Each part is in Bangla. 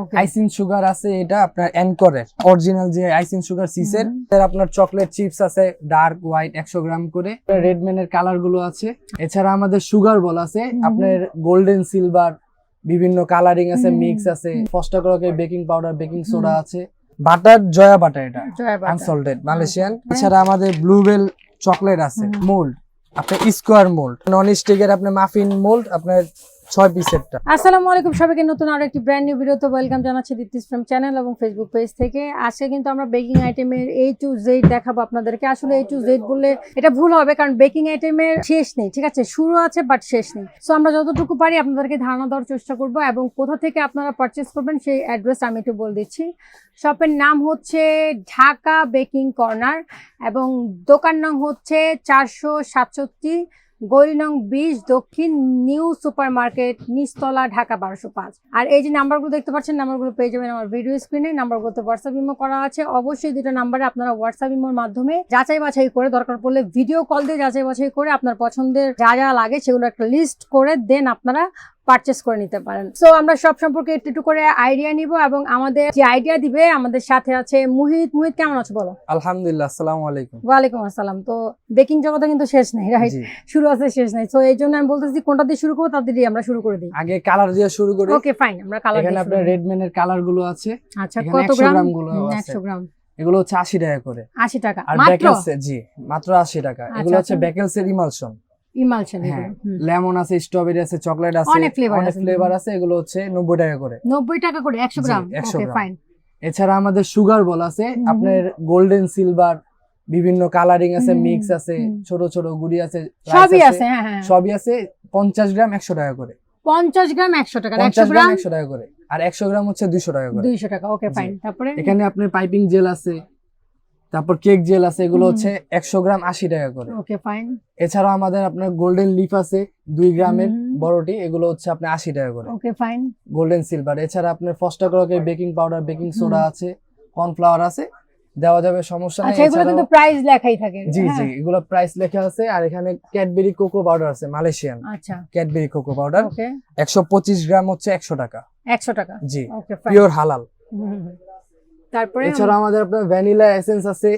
ওকে আইসিং সুগার আছে এটা আপনার এনকরের অরিজিনাল যে আইসিং সুগার সিসের এর আপনার চকলেট চিপস আছে ডার্ক হোয়াইট একশো গ্রাম করে। রেডম্যানের কালারগুলো আছে। এছাড়া আমাদের সুগার বল আছে আপনার গোল্ডেন সিলভার বিভিন্ন কালারিং আছে মিক্স আছে ফস্টা ক্রকের বেকিং পাউডার বেকিং সোডা আছে। বাটার জয়া বাটার এটা। আনসল্টেড মালয়েশিয়ান এছাড়া আমাদের ব্লুবেল চকলেট আছে মোল্ড আপনার স্কোয়ার মোল্ড নন স্টিকের আপনার মাফিন মোল্ড আপনার আসসালামু আলাইকুম নতুন ব্র্যান্ড ফ্রম চ্যানেল এবং ফেসবুক পেজ থেকে। আজকে কিন্তু আমরা বেকিং আইটেমের টু জেড দেখাবো আপনাদেরকে। আসলে টু জেড বললে এটা ভুল হবে, কারণ বেকিং আইটেমের শেষ নেই, ঠিক আছে? শুরু আছে বাট শেষ নেই। সো আমরা যতটুকু পারি আপনাদেরকে ধারণা দেওয়ার চেষ্টা এবং কোথা থেকে আপনারা পারচেস করবেন সেই অ্যাড্রেস আমি বলে দিচ্ছি। শপের নাম হচ্ছে ঢাকা বেকিং কর্নার এবং দোকান নাম হচ্ছে চারশো সাতষট্টি গলি নং বিশ, দক্ষিণ নিউ সুপার মার্কেট নিচতলা, ঢাকা বারোশো পাঁচ। আর এই যে নাম্বারগুলো দেখতে পাচ্ছেন, নাম্বারগুলো পেয়ে যাবেন আমার ভিডিও স্ক্রিনে। নাম্বারগুলোতে হোয়াটসঅ্যাপ ইমো করা আছে। অবশ্যই দুটো নাম্বারে আপনারা হোয়াটসঅ্যাপ ইমোর মাধ্যমে যাচাই বাছাই করে, দরকার পড়লে ভিডিও কল দিয়ে যাচাই বাছাই করে আপনার পছন্দের যা যা লাগে সেগুলো একটা লিস্ট করে দেন আপনারা। পারচেস করে নিতে পারেন। সো আমরা সব সম্পর্কে একটু একটু করে আইডিয়া নিব এবং আমাদের যে আইডিয়া দিবে আমাদের সাথে আছে মুহিত। মুহিত কেমন আছো বলো? আলহামদুলিল্লাহ আসসালামু আলাইকুম। ওয়ালাইকুম আসসালাম। তো বেকিং জগতে কিন্তু শেষ নেই রাইট শুরু আছে শেষ নাই। তো এই জন্য আমি বলতেছি কোনটা দিয়ে শুরু করব তাদের দিয়ে আমরা শুরু করে দিই। আগে কালার দিয়ে শুরু করি। ওকে ফাইন আমরা কালার এখানে আপনার রেডম্যানের কালারগুলো আছে। আচ্ছা কত গ্রাম? গুলো আছে। একশো গ্রাম। এগুলো হচ্ছে আশি টাকা করে। আশি টাকা। আর ব্যাকেলস জি মাত্র আশি টাকা। আচ্ছা, এগুলো হচ্ছে। ব্যাকেলস এর ইমালশন ইমালশন হ্যাঁ লেমন আছে স্ট্রবেরি আছে চকলেট আছে অনেক অনেক আছে। ফ্লেভার আছে এগুলো হচ্ছে নব্বই টাকা করে। নব্বই টাকা করে একশো জি, গ্রাম? ওকে ফাইন এছাড়া আমাদের সুগার বল আছে আপনার গোল্ডেন সিলভার বিভিন্ন কালারিং আছে মিক্স আছে ছোট ছোট গুড়ি আছে সবই আছে হ্যাঁ হ্যাঁ। সবই আছে পঞ্চাশ গ্রাম একশো টাকা করে। পঞ্চাশ গ্রাম একশো টাকা একশো গ্রাম গ্রাম? একশো টাকা করে। আর একশো গ্রাম হচ্ছে দুইশো টাকা করে। দুইশো টাকা ওকে। ফাইন তারপরে? এখানে আপনার পাইপিং জেল আছে তারপর কেক জেল আছে এগুলো হচ্ছে একশো গ্রাম আশি টাকা করে। Okay fine. এছাড়াও আমাদের আপনার গোল্ডেন লিফ আছে দুই গ্রামের। বড়টি এগুলো হচ্ছে আপনার আশি টাকা করে। Okay fine. গোল্ডেন সিলভার এছাড়া আপনার ফস্টা ক্রকের বেকিং পাউডার বেকিং সোডা আছে কর্নফ্লাওয়ার আছে দেওয়া যাবে সমস্যা নেই। আচ্ছা এগুলো কিন্তু প্রাইস লেখাই থাকে। জি হ্যাঁ? জি এগুলো প্রাইস লেখা আছে আর এখানে ক্যাডবেরি কোকো পাউডার আছে মালয়েশিয়ান আচ্ছা। Cadbury cocoa powder okay. একশো পঁচিশ গ্রাম হচ্ছে একশো টাকা। একশো টাকা। জি ওকে পিওর হালাল। তারপরে এছাড়া আমাদের আপনার ভ্যানিলা এসেন্স আছে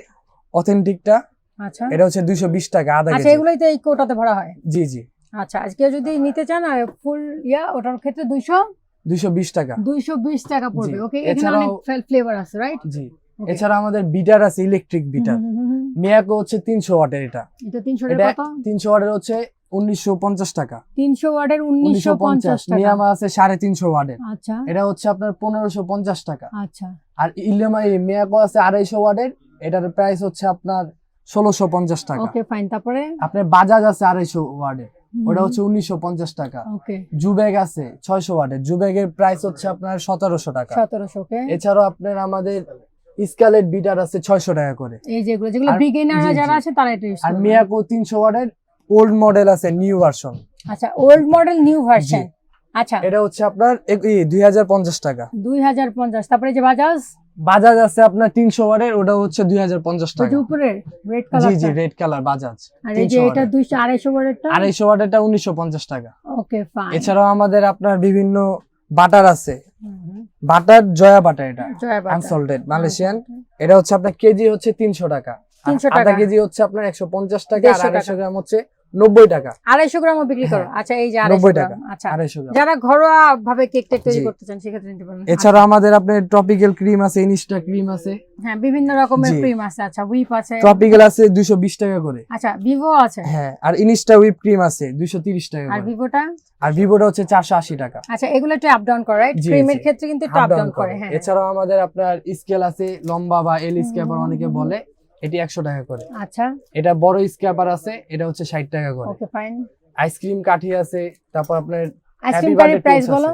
অথেন্টিকটা। আচ্ছা। এটা হচ্ছে দুইশো বিশ টাকা আধা কেজি আচ্ছা কেজি। এগুলোই তো এই কোটাতে ভরা হয়? জি জি। আচ্ছা আজকে যদি নিতে চান ফুল ইয়া ওটার ক্ষেত্রে দুইশো? দুইশো বিশ টাকা। দুইশো বিশ টাকা পড়বে ওকে এখানে অনেক ফ্লেভার আছে রাইট জি। এছাড়া আমাদের বিটার আছে ইলেকট্রিক বিটার। মিয়াকো হচ্ছে তিনশো ওয়াটের এটা। এটা তিনশো এটা কত? তিনশো ওয়াটের হচ্ছে উনিশশো পঞ্চাশ টাকা। তিনশো ওয়ার্ডের উনিশশো পঞ্চাশ মিয়ামা আছে সাড়ে তিনশো ওয়াটের আচ্ছা। এটা হচ্ছে আপনার পনেরোশো পঞ্চাশ টাকা। আচ্ছা। আর ইলেমা মিয়াকো আছে আড়াইশো এটার প্রাইস হচ্ছে আপনার ষোলোশো পঞ্চাশ টাকা। ওকে ফাইন তারপরে? আপনার বাজাজ আছে আড়াইশো ওটা হচ্ছে উনিশশো পঞ্চাশ টাকা। ওকে জুব্যাগ আছে ছয়শো ওয়াটের জুব্যাগের প্রাইস হচ্ছে আপনার সতেরোশো টাকা। সতেরোশো এছাড়াও আপনার আমাদের স্কালেট বিটার আছে ছয়শো টাকা করে। এই যেগুলো যেগুলো বিগিনাররা যারা আছে তারা এটা আর মিয়াকো তিনশো ওয়াটের ওল্ড মডেল আছে নিউ ভার্সন আচ্ছা ওল্ড মডেল নিউ ভার্সন আচ্ছা। এটা হচ্ছে আপনার দুই হাজার পঞ্চাশ টাকা। দুই হাজার পঞ্চাশ তারপরে যে বাজাজ? বাজাজ আছে আপনার তিনশো ওয়াটের ওটা হচ্ছে দুই হাজার পঞ্চাশ টাকা যে উপরে রেড কালার জি জি রেড কালার বাজাজ। আর এই যে এটা। দুইশো আড়াইশো ওয়ার্ডেরটা আড়াইশো ওয়াটেরটা উনিশশো পঞ্চাশ টাকা। ওকে ফাইন এছাড়াও আমাদের আপনার বিভিন্ন বাটার আছে। বাটার জয়া বাটার এটা। আনসল্টেড মালয়েশিয়ান এটা হচ্ছে আপনার কেজি হচ্ছে তিনশো টাকা। আর 300 আধা টাকা। কেজি হচ্ছে আপনার একশো পঞ্চাশ টাকা আর 150 আড়াইশো গ্রাম হচ্ছে নব্বই টাকা। আড়াইশো গ্রামও বিক্রি করো? হ্যাঁ। আচ্ছা এই যে 90 আড়াইশো টাকা। আচ্ছা। আড়াইশো গ্রাম। যারা ঘরোয়া ভাবে কেক টেক তৈরি করতে চান সেক্ষেত্রে নিতে পারেন। এছাড়া আমাদের আপনার ট্রপিক্যাল ক্রিম আছে ইনস্টা ক্রিম আছে। হ্যাঁ বিভিন্ন রকমের ক্রিম আছে। আচ্ছা হুইপ আছে। ট্রপিক্যাল আছে দুইশো বিশ টাকা করে। আচ্ছা ভিভো আছে? হ্যাঁ আর ইনস্টা হুইপ ক্রিম আছে দুইশো তিরিশ টাকা আর ভিভোটা? আর ভিভোটা হচ্ছে চারশো আশি টাকা। আচ্ছা এগুলো একটু আপ ডাউন করে রাইট ক্রিমের ক্ষেত্রে কিন্তু একটু আপ ডাউন করে হ্যাঁ এছাড়াও আমাদের আপনার স্কেল আছে লম্বা বা এল স্ক্যাপার হুম, অনেকে বলে। এটি একশো টাকা করে। আচ্ছা। এটা বড় স্ক্যাপার আছে এটা হচ্ছে ষাট টাকা করে। ওকে ফাইন আইসক্রিম কাঠি আছে তারপর আপনার আইসক্রিম কাঠির প্রাইস বলো।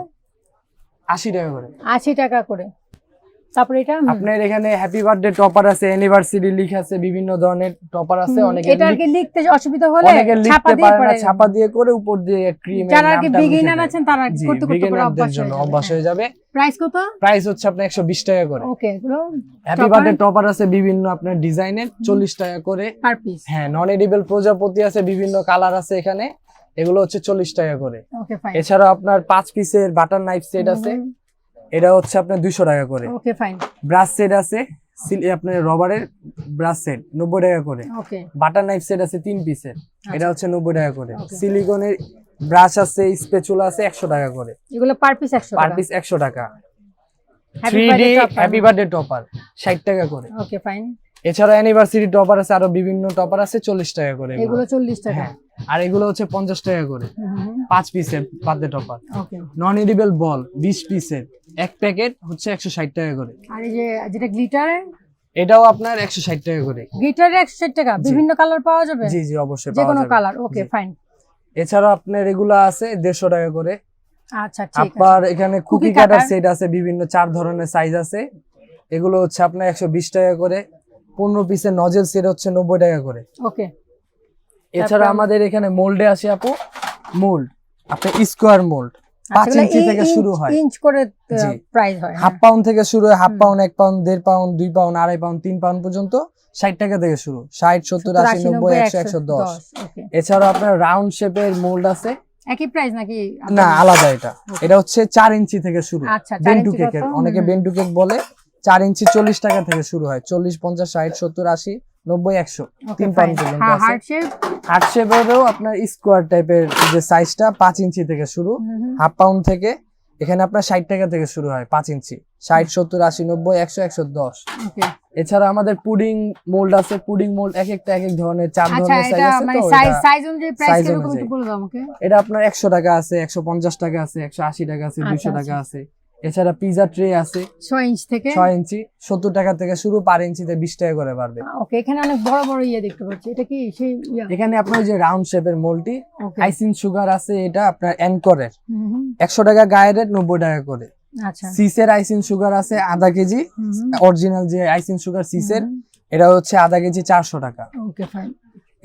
আশি টাকা করে। আশি টাকা করে। তারপরে এটা। আপনার এখানে হ্যাপি বার্থডে টপার আছে অ্যানিভার্সারি লিখ আছে বিভিন্ন ধরনের টপার আছে অনেকে এটা আর কি লিখতে অসুবিধা হলে অনেকে ছাপা লিখতে দিয়ে পারে না ছাপা দিয়ে করে উপর দিয়ে ক্রিম যারা আর কি বিগিনার আছেন তারা করতে করতে করে অভ্যাস জন্য অভ্যাস হয়ে যাবে। প্রাইস কত? প্রাইস হচ্ছে আপনার একশো বিশ টাকা করে। ওকে এগুলো হ্যাপি বার্থডে টপার আছে বিভিন্ন আপনার ডিজাইনের চল্লিশ টাকা করে। পার পিস হ্যাঁ নন এডিবল প্রজাপতি আছে বিভিন্ন কালার আছে এখানে। এগুলো হচ্ছে চল্লিশ টাকা করে। ওকে ফাইন এছাড়া আপনার পাঁচ পিসের বাটার নাইফ সেট আছে। এটা হচ্ছে আপনার দুইশো টাকা করে। ওকে ফাইন ব্রাশ সেট আছে আপনার রবারের ব্রাশ সেট নব্বই টাকা করে। বাটার নাইফ সেট আছে তিন পিসের এটা হচ্ছে নব্বই টাকা করে। সিলিকনের ব্রাশ আছে স্পেচুলা আছে একশো টাকা করে। এগুলো পার পিস 100 পার পিস একশো টাকা। Happy three D birthday happy birthday topper ষাট টাকা করে। ওকে ফাইন এছাড়া অ্যানিভার্সারি টপার আছে আরও বিভিন্ন টপার আছে চল্লিশ টাকা করে এগুলো। 40 টাকা। হ্যাঁ আর এগুলো হচ্ছে পঞ্চাশ টাকা করে। পাঁচ পিসের birthday topper non edible ball বিশ পিসের এক প্যাকেট হচ্ছে একশো ষাট টাকা করে। আর এই যে যেটা গ্লিটার এটাও আপনার একশো ষাট টাকা করে। গ্লিটারে 160 টাকা? বিভিন্ন কালার পাওয়া যাবে? জি জি অবশ্যই যে কোনো কালার ওকে ফাইন এছাড়াও আপনার এগুলো আছে দেড়শো টাকা করে। আচ্ছা ঠিক আছে। আপনার এখানে কুকি কাটার সেট আছে বিভিন্ন চার ধরনের সাইজ আছে। এগুলো হচ্ছে আপনার একশো বিশ টাকা করে। পনেরো পিসের নজেল সেট হচ্ছে নব্বই টাকা করে। ওকে এছাড়া আমাদের এখানে মোল্ডে আসে আপু মোল্ড আপনার স্কোয়ার মোল্ড পাঁচ ইঞ্চি থেকে শুরু হয়। ইঞ্চ করে প্রাইস হয় হাফ পাউন্ড থেকে শুরু হয় হাফ। পাউন্ড এক পাউন্ড দেড় পাউন্ড দুই পাউন্ড আড়াই পাউন্ড তিন পাউন্ড পর্যন্ত ষাট টাকা থেকে শুরু। ষাট সত্তর আশি নব্বই একশো একশো দশ। এছাড়াও আপনার রাউন্ড শেপের মোল্ড আছে। একই প্রাইস নাকি না আলাদা এটা। এটা হচ্ছে চার ইঞ্চি থেকে শুরু। আচ্ছা, বেন্টু কেকের। অনেকে বেন্টু কেক বলে চার ইঞ্চি চল্লিশ টাকা থেকে শুরু হয়। চল্লিশ পঞ্চাশ ষাট সত্তর আশি নব্বই একশো তিন পাউন্ড পর্যন্ত হার্ট শেপ হার্ট শেপেরও আপনার স্কোয়ার টাইপের যে সাইজটা পাঁচ ইঞ্চি থেকে শুরু হাফ পাউন্ড থেকে এখানে আপনার ষাট টাকা থেকে শুরু হয় পাঁচ ইঞ্চি। ষাট সত্তর আশি নব্বই একশো একশো দশ। ওকে এছাড়া আমাদের পুডিং মোল্ড আছে পুডিং মোল্ড এক একটা এক এক ধরনের চার আচ্ছা ধরনের সাইজ এটা আছে মানে তো সাইজ সাইজ অনুযায়ী প্রাইস কীরকম একটু বলে দাও আমাকে। এটা আপনার একশো টাকা আছে একশো পঞ্চাশ টাকা আছে একশো আশি টাকা আছে আচ্ছা, দুইশো টাকা আচ্ছা। আছে। এছাড়া পিজা ট্রে আছে। 6 ইঞ্চ থেকে? ছয় ইঞ্চি সত্তর টাকা থেকে শুরু পার ইঞ্চিতে বিশ টাকা করে বাড়বে। ওকে এখানে অনেক বড় বড় ইয়ে দেখতে পাচ্ছি। এটা কি সেই এখানে আপনার যে রাউন্ড শেপের মোলটি আইসিং সুগার আছে এটা আপনার এনকরের একশো টাকা গায়ের রেট নব্বই টাকা করে। আচ্ছা। সিসের আইসিং সুগার আছে আধা কেজি। অরিজিনাল যে আইসিং সুগার সিসের এটা হচ্ছে আধা কেজি চারশো টাকা। ওকে ফাইন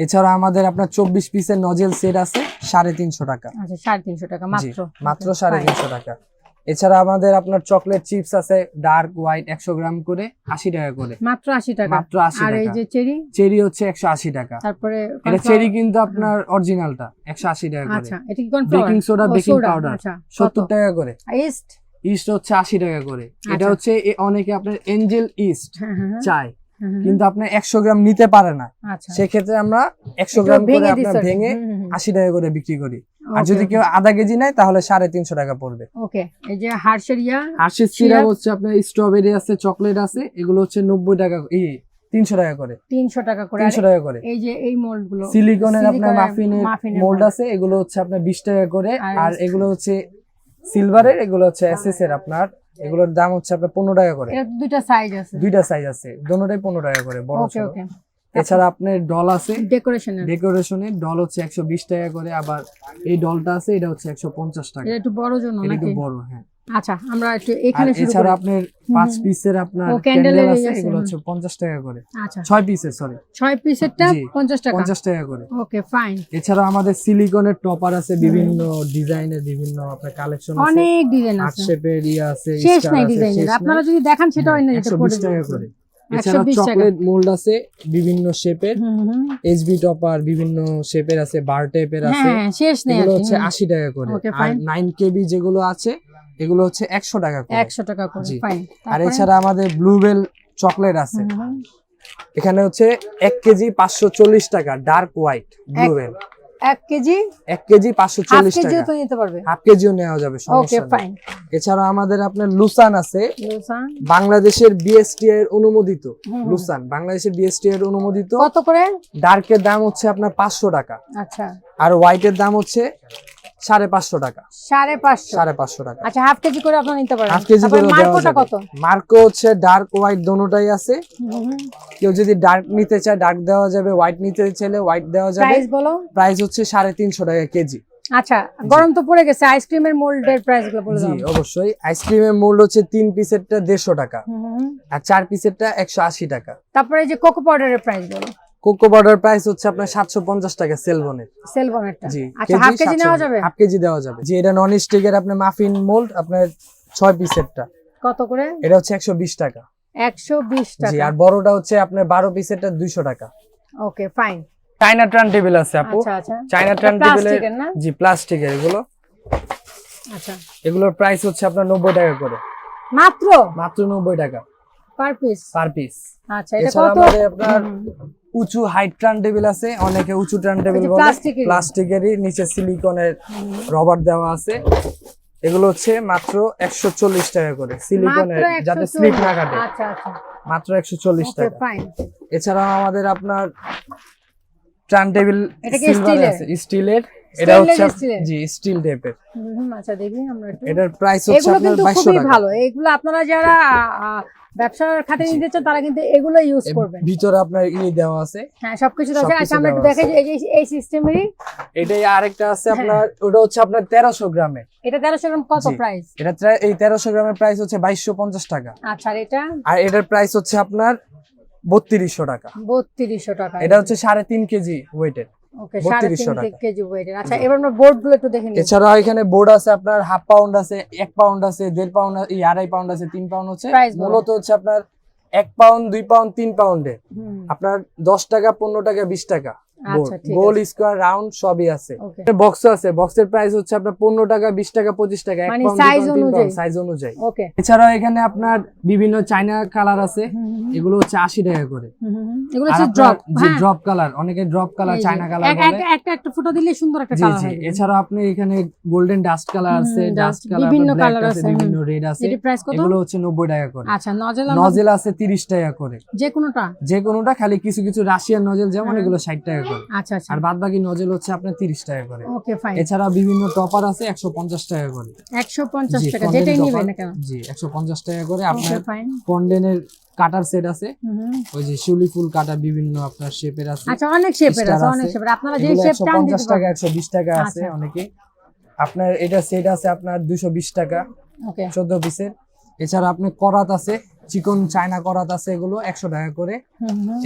এছাড়া আমাদের আপনার চব্বিশ পিসের নজেল সেট আছে সাড়ে তিনশো টাকা। আচ্ছা সাড়ে তিনশো টাকা মাত্র। মাত্র সাড়ে তিনশো টাকা। এছাড়া আমাদের আপনার চকলেট চিপস আছে ডার্ক হোয়াইট একশো গ্রাম করে আশি টাকা করে। মাত্র আশি টাকা। মাত্র আশি আর এই যে চেরি চেরি হচ্ছে একশো আশি টাকা। তারপরে এটা চেরি কিন্তু আপনার অরিজিনালটা একশো আশি টাকা করে। আচ্ছা এটা কি বেকিং সোডা বেকিং পাউডার সত্তর টাকা করে। ইস্ট ইস্ট হচ্ছে আশি টাকা করে। এটা আচ্ছা। হচ্ছে অনেকে আপনার এঞ্জেল ইস্ট হ্যাঁ হ্যাঁ হ্যাঁ, চায়। হ্যাঁ, হ্যাঁ, কিন্তু আপনার একশো গ্রাম নিতে পারে না। আচ্ছা। সেক্ষেত্রে আমরা একশো গ্রাম করে ভেঙে আপনার। আশি টাকা করে বিক্রি করি। আর যদি কেউ আধা কেজি নেয় তাহলে সাড়ে তিনশো টাকা পড়বে। ওকে এই যে হার্শের সিরাপ? হচ্ছে আপনার স্ট্রবেরি আছে চকলেট আছে এগুলো হচ্ছে নব্বই টাকা এই তিনশো টাকা করে। তিনশো টাকা করে। তিনশো টাকা করে। এই যে এই মোল্ডগুলো সিলিকনের আপনার মাফিনের মোল্ড আছে এগুলো হচ্ছে আপনার বিশ টাকা করে। আর আর এগুলো হচ্ছে সিলভারের এগুলো হচ্ছে এসএস এর আপনার এগুলোর দাম হচ্ছে আপনার পনেরো টাকা করে। দুইটা সাইজ আছে। দুইটা সাইজ আছে। দোনোটাই পনেরো টাকা করে বড় ছোট এছাড়া আপনার ডল আছে। ডেকোরেশনের ডেকোরেশনের ডল হচ্ছে একশো বিশ টাকা করে আবার এই ডলটা আছে এটা হচ্ছে একশো পঞ্চাশ টাকা। একটু বড় জন্য একটু বড় হ্যাঁ। আচ্ছা আমরা একটু এখানে শুরু করি। আপনার পাঁচ পিসের আপনার ক্যান্ডেল আছে এগুলো হচ্ছে পঞ্চাশ টাকা করে। আচ্ছা। ছয় পিসের সরি ছয় পিসেরটা জি, পঞ্চাশ টাকা। পঞ্চাশ টাকা করে। ওকে ফাইন এছাড়া আমাদের সিলিকনের টপার আছে বিভিন্ন ডিজাইনের বিভিন্ন আপনার কালেকশন আছে। অনেক ডিজাইন আছে। শেপের ইয়ে আছে শেষ নাই ডিজাইনের আপনারা যদি দেখান সেটাও হ্যাঁ, এনে দিতে 120 টাকা করে। এছাড়া চকলেট মোল্ড আছে বিভিন্ন শেপের এইচবি টপার বিভিন্ন শেপের আছে বার টাইপের আছে। হ্যাঁ শেষ নেই এগুলো হচ্ছে আশি টাকা করে। আর fine. নাইন কেবি যেগুলো আছে এগুলো হচ্ছে একশো টাকা করে। একশো টাকা করে ফাইন আর এছাড়া আমাদের ব্লুবেল চকলেট আছে। এখানে হচ্ছে এক কেজি পাঁচশো চল্লিশ টাকা ডার্ক হোয়াইট ব্লুবেল এক K? G K G half চল্লিশ কেজিও টাকা। তো নিতে পারবে। হাফ কেজিও নেওয়া যাবে ওকে সমস্যা ফাইন এছাড়া আমাদের আপনার লুসান আছে। বাংলাদেশের বিএসটি এর অনুমোদিত। লুসান বাংলাদেশের বিএসটি এর অনুমোদিত। কত করে? ডার্কের দাম হচ্ছে আপনার পাঁচশো টাকা। আচ্ছা। আর হোয়াইটের দাম হচ্ছে সাড়ে পাঁচশো টাকা। সাড়ে পাঁচশো? সাড়ে পাঁচশো টাকা। আচ্ছা হাফ কেজি করে আপনারা নিতে পারেন। হাফ কেজি করে মার্কোটা কত? মার্কো হচ্ছে ডার্ক হোয়াইট দোনোটাই আছে। কেউ যদি ডার্ক নিতে চায় ডার্ক দেওয়া যাবে হোয়াইট নিতে চাইলে হোয়াইট দেওয়া যাবে। প্রাইস বলো? প্রাইস হচ্ছে সাড়ে তিনশো টাকা কেজি। আচ্ছা গরম তো পড়ে গেছে আইসক্রিমের মোল্ডের প্রাইসগুলো বলে দাও। অবশ্যই। আইসক্রিমের মূল্য হচ্ছে তিন পিসেরটা দেড়শো টাকা। হুম, হুম। আর চার পিসেরটা একশো আশি টাকা। তারপরে এই যে কোকো পাউডারের প্রাইস বলো। কোকো পাউডার প্রাইস হচ্ছে আপনার সাতশো পঞ্চাশ টাকা সেলবনের সেলবনেরটা জি আচ্ছা হাফ কেজি নেওয়া যাবে? হাফ কেজি দেওয়া যাবে। জি এটা নন স্টিকের আপনার মাফিন মোল্ড আপনার ছয় পিসেরটা কত করে? এটা হচ্ছে একশো বিশ টাকা। একশো বিশ জি আর বড়টা হচ্ছে আপনার বারো পিসেরটা দুইশো টাকা। ওকে ফাইন চাইনা ট্রান টেবিল আছে আপু। আচ্ছা আচ্ছা। চাইনা ট্রান না? জি প্লাস্টিকের এগুলো। আচ্ছা। এগুলোর প্রাইস হচ্ছে আপনার নব্বই টাকা করে। মাত্র? মাত্র নব্বই টাকা। পার পিস পার পিস আচ্ছা এটা কত? আপনার উঁচু হাইট টার্ন টেবিল আছে অনেকে উঁচু টার্ন টেবিল বলে। প্লাস্টিকেরই। নিচে সিলিকনের। রবার দেওয়া আছে। এগুলো হচ্ছে মাত্র একশো চল্লিশ টাকা করে সিলিকনের যাতে 140 স্লিপ না কাটে। আচ্ছা আচ্ছা। মাত্র একশো চল্লিশ টাকা। এছাড়াও আমাদের আপনার টার্ন টেবিল সিলভার আছে স্টিলের এটা হচ্ছে? জি স্টিল টাইপের আচ্ছা দেখি আমরা একটু। এটার প্রাইস হচ্ছে আপনার কিন্তু বাইশশো খুবই টাকা। ভালো। এগুলো আপনারা যারা ব্যবসার খাতে নিতে চান তারা কিন্তু এগুলো ইউজ করবেন। ভিতরে আপনার ই দেওয়া আছে। হ্যাঁ সবকিছু আছে আচ্ছা আমরা একটু দেখাই যে এই সিস্টেমেরই এটাই আরেকটা আছে হ্যাঁ। আপনার ওটা হচ্ছে আপনার তেরোশো গ্রামের। এটা তেরোশো গ্রাম কত প্রাইস এটা এই তেরোশো গ্রামের প্রাইস হচ্ছে বাইশশো পঞ্চাশ টাকা। আচ্ছা আর এটা? আর এটার প্রাইস হচ্ছে আপনার বত্রিশশো টাকা। বত্রিশশো টাকা। এটা হচ্ছে সাড়ে তিন কেজি ওয়েটের ওকে সাড়ে 3200 তিন টাকা। কেজি ওয়েটের আচ্ছা এখানে বোর্ড আছে আপনার হাফ পাউন্ড আছে এক পাউন্ড আছে দেড় পাউন্ড আড়াই পাউন্ড আছে তিন পাউন্ড হচ্ছে। মূলত হচ্ছে আপনার এক পাউন্ড দুই পাউন্ড তিন পাউন্ডে আপনার দশ টাকা পনেরো টাকা বিশ টাকা। গোল। স্কোয়ার রাউন্ড সবই আছে। বক্স আছে। বক্সের প্রাইস হচ্ছে আপনার পনেরো টাকা বিশ টাকা পঁচিশ টাকা এক মানে অনুযায়ী? সাইজ অনুযায়ী। এছাড়াও এখানে আপনার বিভিন্ন চাইনা কালার আছে। এগুলো হচ্ছে আশি টাকা করে। এগুলো আর হচ্ছে আপনার ড্রপ যে ড্রপ কালার অনেকে ড্রপ কালার চায়না কালার একটা একটা ফুটো দিলে সুন্দর একটা কালার হয়। এছাড়াও আপনি এখানে গোল্ডেন ডাস্ট কালার আছে ডাস্ট কালার বিভিন্ন বিভিন্ন কালার আছে, আছে বিভিন্ন রেড আছে। এগুলো হচ্ছে টাকা করে। আচ্ছা নজেল নজেল আছে তিরিশ টাকা করে। যে কোনোটা? যে কোনোটা খালি কিছু কিছু রাশিয়ান নজেল যেমন। এগুলো ষাট টাকা করে। আচ্ছা আচ্ছা। আর বাদ বাকি নজেল হচ্ছে আপনার তিরিশ টাকা করে। ওকে ফাইন এছাড়া বিভিন্ন টপার আছে একশো পঞ্চাশ টাকা করে। টাকা যেটাই topper, না কেন? জি একশো পঞ্চাশ টাকা করে। আপনার কাটার সেট আছে। ওই যে শিউলি ফুল কাটা বিভিন্ন আপনার শেপের আছে। আচ্ছা অনেক শেপের আছে আছে। অনেক শেপের আপনারা যে শেপ টান দিতে টাকা পারবেন একশো বিশ টাকা আছে। অনেকে। আপনার এটা সেট আছে আপনার দুশো বিশ টাকা ওকে। চোদ্দ পিসের এছাড়া আপনি করাত আছে চিকন চায়না করাত আছে এগুলো একশো টাকা করে।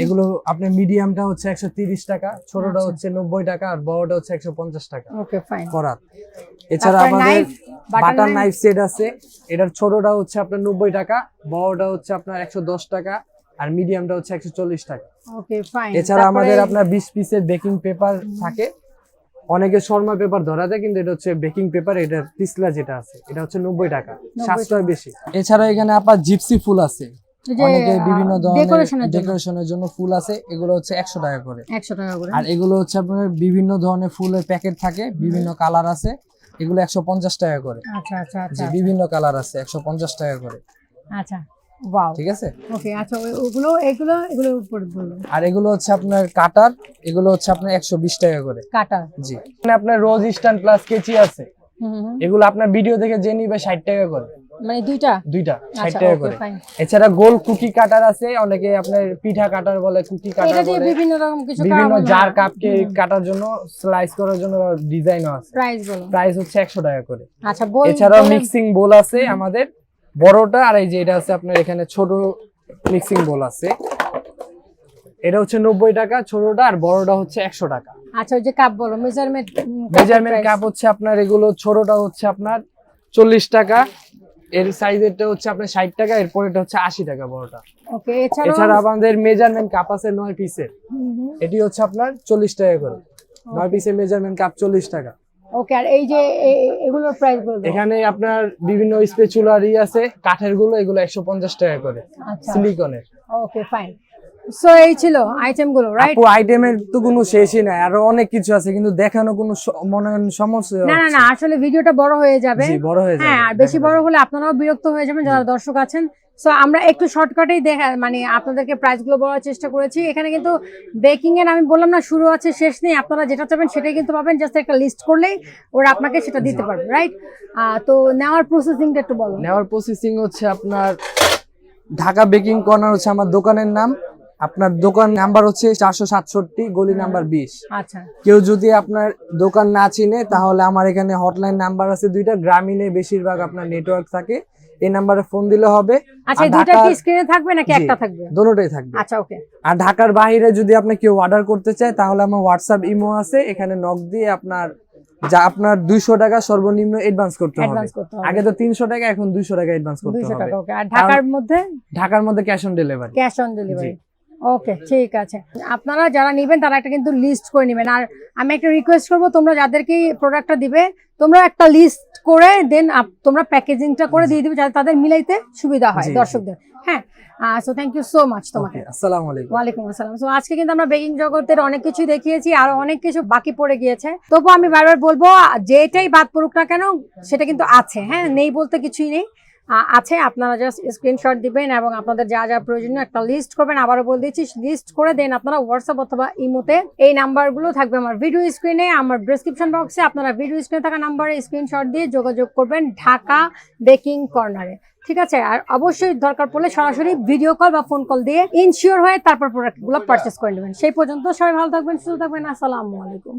এগুলো আপনার মিডিয়ামটা হচ্ছে একশো তিরিশ টাকা ছোটটা আচ্ছা। হচ্ছে নব্বই টাকা আর বড়টা হচ্ছে একশো পঞ্চাশ টাকা করাত। এছাড়া আমাদের বাটার নাইফ সেট আছে। এটার ছোটটা হচ্ছে আপনার নব্বই টাকা বড়টা হচ্ছে আপনার একশো দশ টাকা আর মিডিয়ামটা হচ্ছে একশো চল্লিশ টাকা। এছাড়া আমাদের আপনার বিশ পিসের বেকিং পেপার থাকে। অনেকে শর্মা পেপার ধরা যায় কিন্তু এটা হচ্ছে বেকিং পেপার এটা পিছলা যেটা আছে এটা হচ্ছে নব্বই টাকা সাশ্রয় বেশি। এছাড়া এখানে আপনার জিপসি ফুল আছে। অনেকে বিভিন্ন ধরনের ডেকোরেশনের জন্য। ফুল আছে এগুলো হচ্ছে একশো টাকা করে। একশো টাকা করে। আর এগুলো হচ্ছে আপনার বিভিন্ন ধরনের ফুলের প্যাকেট থাকে বিভিন্ন কালার আছে এগুলো একশো পঞ্চাশ টাকা করে। আচ্ছা আচ্ছা জি, আচ্ছা বিভিন্ন কালার আছে একশো পঞ্চাশ টাকা করে। আচ্ছা। ওয়াও ঠিক আছে? ওকে আচ্ছা ওগুলো এগুলো এগুলো উপরে বলুন আর এগুলো হচ্ছে আপনার কাটার এগুলো হচ্ছে আপনার একশো বিশ টাকা করে। কাটা জি। এখানে আপনার রোজ স্ট্যান্ড প্লাস কেচি আছে। এগুলো আপনার ভিডিও দেখে যে নিবে ষাট টাকা করে। মানে দুইটা? দুইটা ষাট আচ্ছা টাকা করে। এছাড়া গোল কুকি কাটার আছে অনেকে আপনার পিঠা কাটার বলে কুকি কাটার বলে। বিভিন্ন রকম কিছু বিভিন্ন জার কাপকে কাটার জন্য স্লাইস করার জন্য ডিজাইনও আছে। প্রাইস বলো। প্রাইস হচ্ছে একশো টাকা করে। আচ্ছা বল এছাড়াও মিক্সিং বোল আছে আমাদের। বড়টা আর এই যে এটা আছে আপনার এখানে ছোট মিক্সিং বোল আছে। এটা হচ্ছে নব্বই টাকা ছোটটা আর বড়টা হচ্ছে একশো টাকা। আচ্ছা ওই যে কাপ বলো মেজারমেন্ট মেজারমেন্ট কাপ হচ্ছে আপনার এগুলো ছোটটা হচ্ছে আপনার চল্লিশ টাকা এর সাইজেরটা হচ্ছে আপনার ষাট টাকা এরপর এটা হচ্ছে আশি টাকা বড়টা। ওকে এছাড়া এছাড়া আমাদের মেজারমেন্ট কাপ আছে নয় পিসের এটি হচ্ছে আপনার চল্লিশ টাকা করে। নয় পিসের মেজারমেন্ট কাপ চল্লিশ টাকা। ওকে আর এই যে এগুলোর প্রাইস বলব এখানে আপনার বিভিন্ন স্পেচুলারি আছে কাঠেরগুলো এগুলো একশো পঞ্চাশ টাকা করে সিলিকনের ওকে ফাইন সো এই ছিল আইটেমগুলো রাইট আপু আইটেমের তো কোনো শেষই নাই আরও অনেক কিছু আছে কিন্তু দেখানো কোনো মনে হয় সমস্যা না না না আসলে ভিডিওটা বড় হয়ে যাবে। জি বড় হয়ে যাবে। হ্যাঁ আর বেশি বড় হলে আপনারাও বিরক্ত হয়ে যাবেন যারা দর্শক আছেন। সো আমরা একটু শর্টকাটেই দেখা মানে আপনাদেরকে প্রাইসগুলো বলার চেষ্টা করেছি। এখানে কিন্তু বেকিং এর আমি বললাম না শুরু আছে শেষ নেই। আপনারা যেটা চাবেন সেটাই কিন্তু পাবেন। জাস্ট একটা লিস্ট করলেই ওরা আপনাকে সেটা দিতে পারবে রাইট তো নেওয়ার প্রসেসিংটা একটু বলো নেওয়ার প্রসেসিং হচ্ছে আপনার ঢাকা বেকিং কর্নার হচ্ছে আমার দোকানের নাম। আপনার দোকান নাম্বার হচ্ছে চারশো সাতষট্টি গলি নাম্বার বিশ। আচ্ছা। কেউ যদি আপনার দোকান না চিনে তাহলে আমার এখানে হটলাইন নাম্বার আছে দুইটা। গ্রামীণে বেশিরভাগ আপনার নেটওয়ার্ক থাকে। এই নাম্বারে ফোন দিলে হবে। আচ্ছা দুটো কি স্ক্রিনে থাকবে নাকি একটা থাকবে? দুটোটাই থাকবে। আচ্ছা ওকে আর ঢাকার বাইরে যদি আপনি কেউ অর্ডার করতে চায় তাহলে আমার হোয়াটসঅ্যাপ ইমো আছে এখানে নক দিয়ে আপনার যা আপনার দুইশো টাকা সর্বনিম্ন অ্যাডভান্স করতে হবে। আগে তো তিনশো টাকা এখন দুইশো টাকা অ্যাডভান্স করতে হবে। 200 টাকা ওকে আর ঢাকার মধ্যে? ঢাকার মধ্যে cash on delivery cash on delivery okay ঠিক আছে। আপনারা যারা নেবেন তারা একটা কিন্তু লিস্ট করে নেবেন। আর আমি একটা রিকোয়েস্ট করব তোমরা যাদেরকে প্রোডাক্টটা দিবে তোমরা একটা লিস্ট করে দেন তোমরা প্যাকেজিংটা করে দিয়ে দিবে যাতে তাদের মিলাইতে সুবিধা হয়। দর্শকদের। হ্যাঁ so thank you so much তোমাকে। আসসালামু আলাইকুম। ওয়ালাইকুম আসসালাম। সো আজকে কিন্তু আমরা বেকিং জগতের অনেক কিছু দেখিয়েছি আর অনেক কিছু বাকি পড়ে গিয়েছে। তবু আমি বারবার বলব যেটাই বাদ পড়ুক না কেন সেটা কিন্তু আছে। হ্যাঁ নেই বলতে কিছুই নেই। আছে, আপনারা জাস্ট স্ক্রিনশট দিবেন এবং আপনাদের যা যা প্রয়োজনীয় একটা লিস্ট করবেন। আবারও বলে দিচ্ছি লিস্ট করে দেন আপনারা হোয়াটসঅ্যাপ অথবা ইমোতে। এই নাম্বারগুলো থাকবে আমার ভিডিও স্ক্রিনে আমার ডেসক্রিপশন বক্সে আপনারা ভিডিও স্ক্রিনে থাকা নাম্বারে স্ক্রিনশট দিয়ে যোগাযোগ করবেন ঢাকা বেকিং কর্নারে ঠিক আছে? আর অবশ্যই দরকার পড়লে সরাসরি ভিডিও কল বা ফোন কল দিয়ে ইনশিওর হয়ে তারপর প্রোডাক্টগুলো পারচেস করে নেবেন। সেই পর্যন্ত সবাই ভালো থাকবেন, সুস্থ থাকবেন। আসসালামু আলাইকুম।